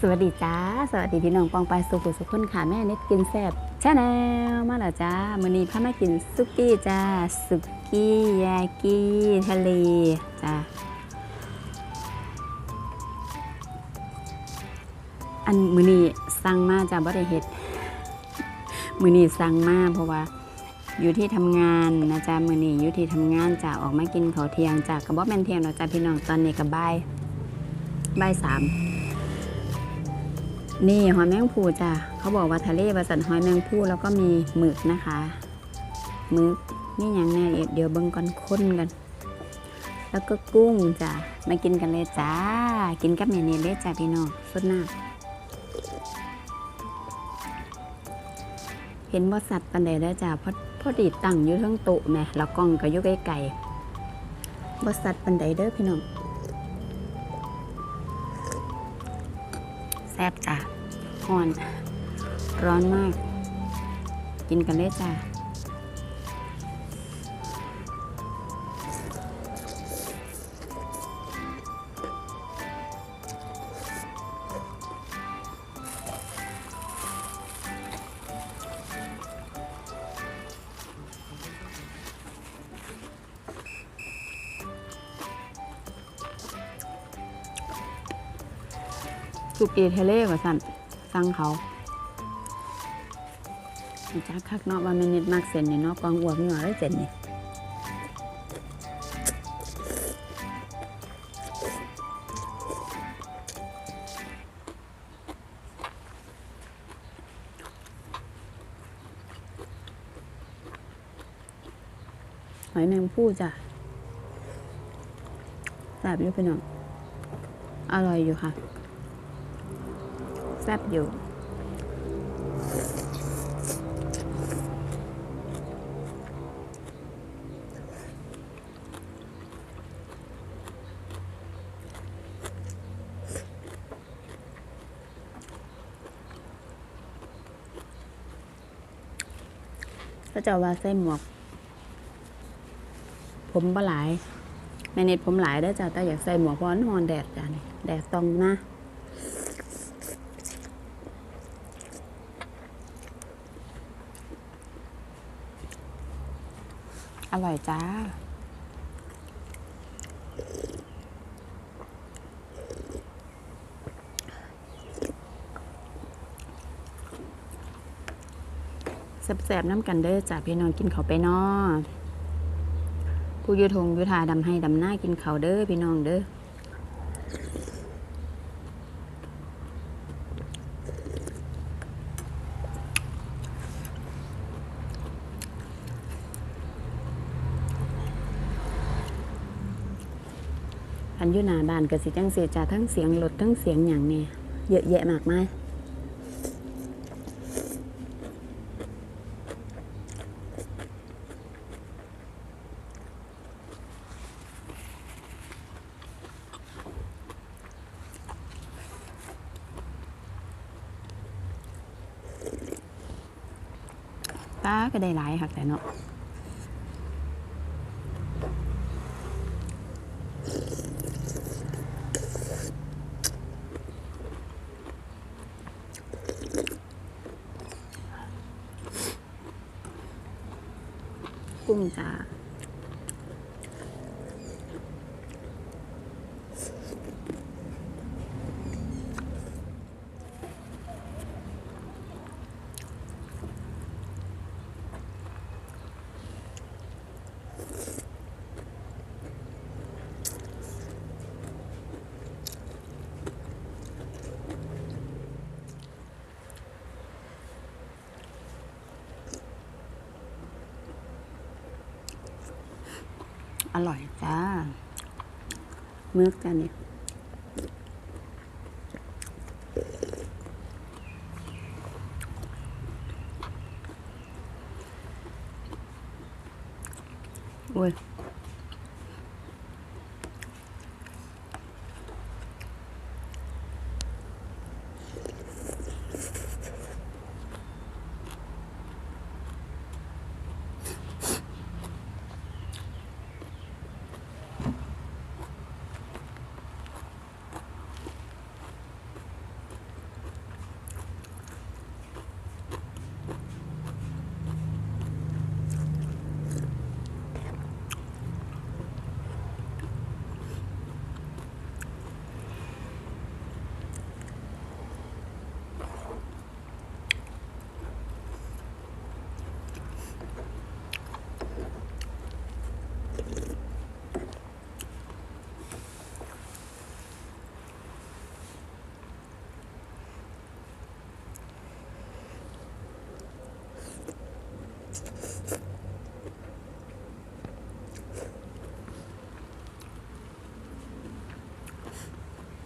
สวัสดีจ้า สวัสดีพี่น้องปองไปสุขุสุขคนค่ะแม่เน็ตกินแซ่บชาแนลมาแล้วจ้ามื้อนี้พามากินซุกี้จ้าซุกี้ยากิทะเลจ้าอันมื้อนี้สั่งมาจ้าบ่ได้เฮ็ดมื้อนี้สั่งมาเพราะว่าอยู่ที่ทำงานนะจ๊ะมื้อนี้อยู่ที่ทำงานจ้าออกมากินข้าวเที่ยงจ้าก็บ่แม่นเที่ยงหรอกจ้าพี่น้องตอนนี้ก็บ่ายบ่ายสาม นี่หอยแมงภูจ้ะเขาบอกว่าทะเลประสันหอยแมงภูแล้วก็มีหมึกนะคะหมึกนี่อย่างแน่เดี๋ยวเบิ่งก่อนค้นกัน แล้วก็กุ้งจ้ะมากินกันเลยจ้า กินกับเมนูเลยจ้ะพี่น้องสุดหน้าเห็นว่าสัตว์ปันใดได้จ้ะเพราะพอดีตั้งอยู่ทั้งโต๊ะแม่แล้วกล้องก็อยู่ไกลๆบ่สัตว์ปันใดเด้อพี่น้อง แซ่บจ้ะหอน ร้อนมาก กินกันเลยจ้ะ สุกีเทเล่ว่าสั่นสั่งเขาจ้าคักเนาะว่ามันนิดมากเส้นนี่เนาะกองอวบเหงื่อได้เส้นนี่หอยแมงผู้จ้ะแซ่บอยู่พี่น้องอร่อยอยู่ค่ะ ซ่บอยู่ ก็จะว่าใส่หมวก ผมบ่หลายแม่เน็ตผมหลายได้จ้ะแต่อยากใส่หมวกเพราะนอนแดดจ้ะนี่แดดตรงนะ ร่อยจ้า แสบๆน้ำกันเด้อจ้าพี่น้องกินเขาไปนอผู้ยุทงยุทาดำให้ดำหน้ากินเขาเด้อพี่น้องเด้อ อันอยุนาบ้านก็สิจังเสียจ้าทั้งเสียงรถทั้งเสียงอย่างเนี่ยเยอะแยะมากมายตาก็ได้หลายค่ะแต่เนาะ กุ้งจ้าอ ร่อยจ้ามื้อกจ้าเนี่ยโอ้ย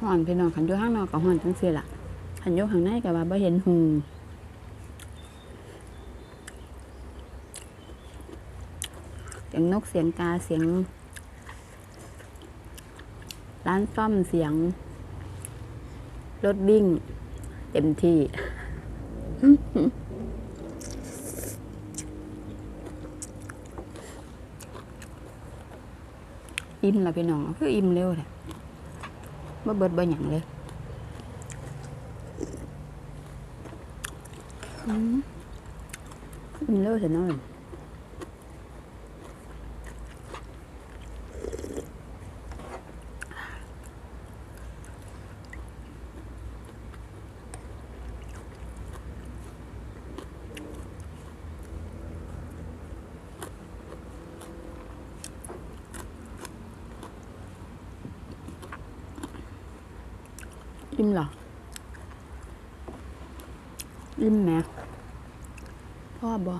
ห่อนพี่น้องขันอยู่ข้างนอกก็ห่อนจังซี่ล่ะขันอยู่ข้างในก็ว่าบ่เห็นหุงเสียงนกเสียงกาเสียง ร้านซ่อมเสียง รถวิ่ง เต็มที่อิ่มละพี่น้องคืออิ่มเร็วแหละ บ่เบิดบ่หยังเลย อิ่มเหรอ อิ่มไหมพ่อบอ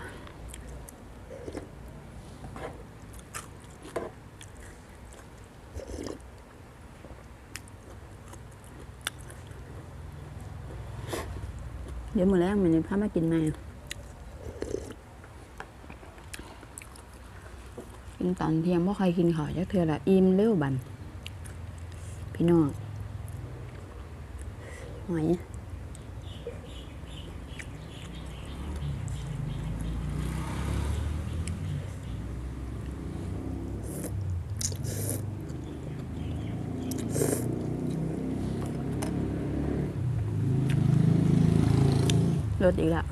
เดี๋ยวมือแรกมันจะพามากินไหมกินตอนเที่ยงบ่ใครกินข้าวจักเทือละอิ่มเร็วบันพี่น้อง หอยรถอีกละ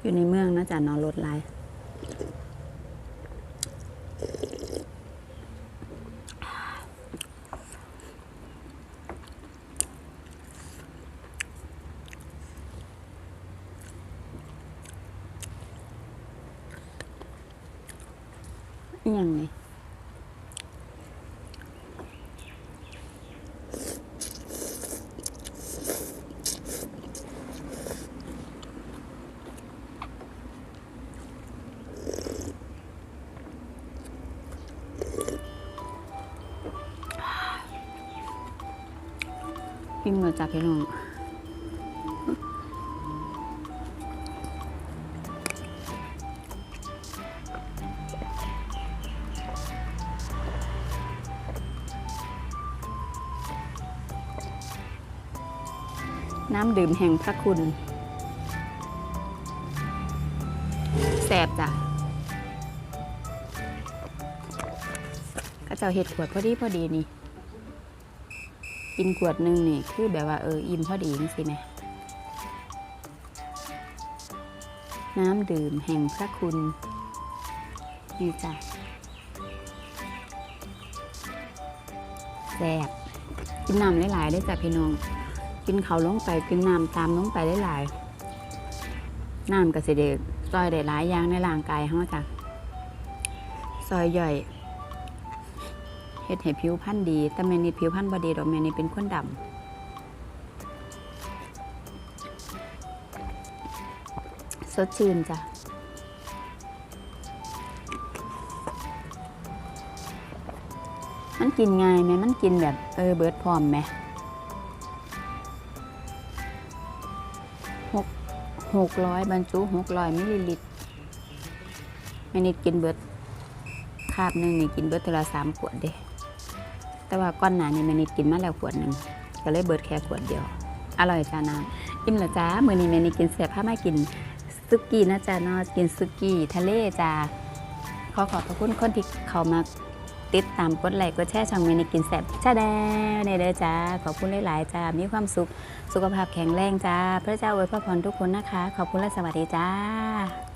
อยู่ในเมืองนะจ๊ะนอนรถไลา อย่างนี้กินมาจากพี่น้อง น้ำดื่มแห่งพระคุณ แสบจ้ะก็จะเห็ดขวดพอดีพอดีนี่ กินขวดหนึ่งนี่ คือแบบว่าเอออิ่มพอดีจริงๆนะน้ำดื่มแห่งพระคุณ นี่จ้ะแสบกินน้ำหลายๆได้จ้ะพี่น้อง กินเขาลงไปกินน้ำตามลงไปได้หลายน้ำก็สิเดซอยได้หลายอย่างในร่างกายเฮาจ้ะซอยย่อยเฮ็ดให้ผิวพรรณดีแต่แม่นี่ผิวพรรณบ่ดีดอกแม่นี่เป็นคนดำสดชื่นจ้ะมันกินง่ายไหมมันกินแบบเออเบิร์ดพร้อมไหม หกร้อยบรรจุหกร้อยมิลลิลิตรแม่นิดกินเบิดคาบหนึ่งนี่กินเบิดเทอละสามขวดเด้แต่ว่าก้อนหนานี่ม่นิดกินมาแล้วขวดหนึ่งก็เลยเบิดแค่ขวดเดียว อร่อยจ้าน้ำอิ่มหรอจ้ามือนี้แม่นิดกินเสียผ้ามากินซุกี้นะจ้านาะกินซุกี้ทะเลจ้าขอขอบพระคุณคนที่เขามา ติดตามกดไลค์กดแชร์ช่องเมนิกินแซบชาแดนเด้อจ้าขอบคุณหลาย ๆ จ้า มีความสุข สุขภาพแข็งแรงจ้า พระเจ้าอวยพรทุกคนนะคะ ขอบคุณและสวัสดีจ้า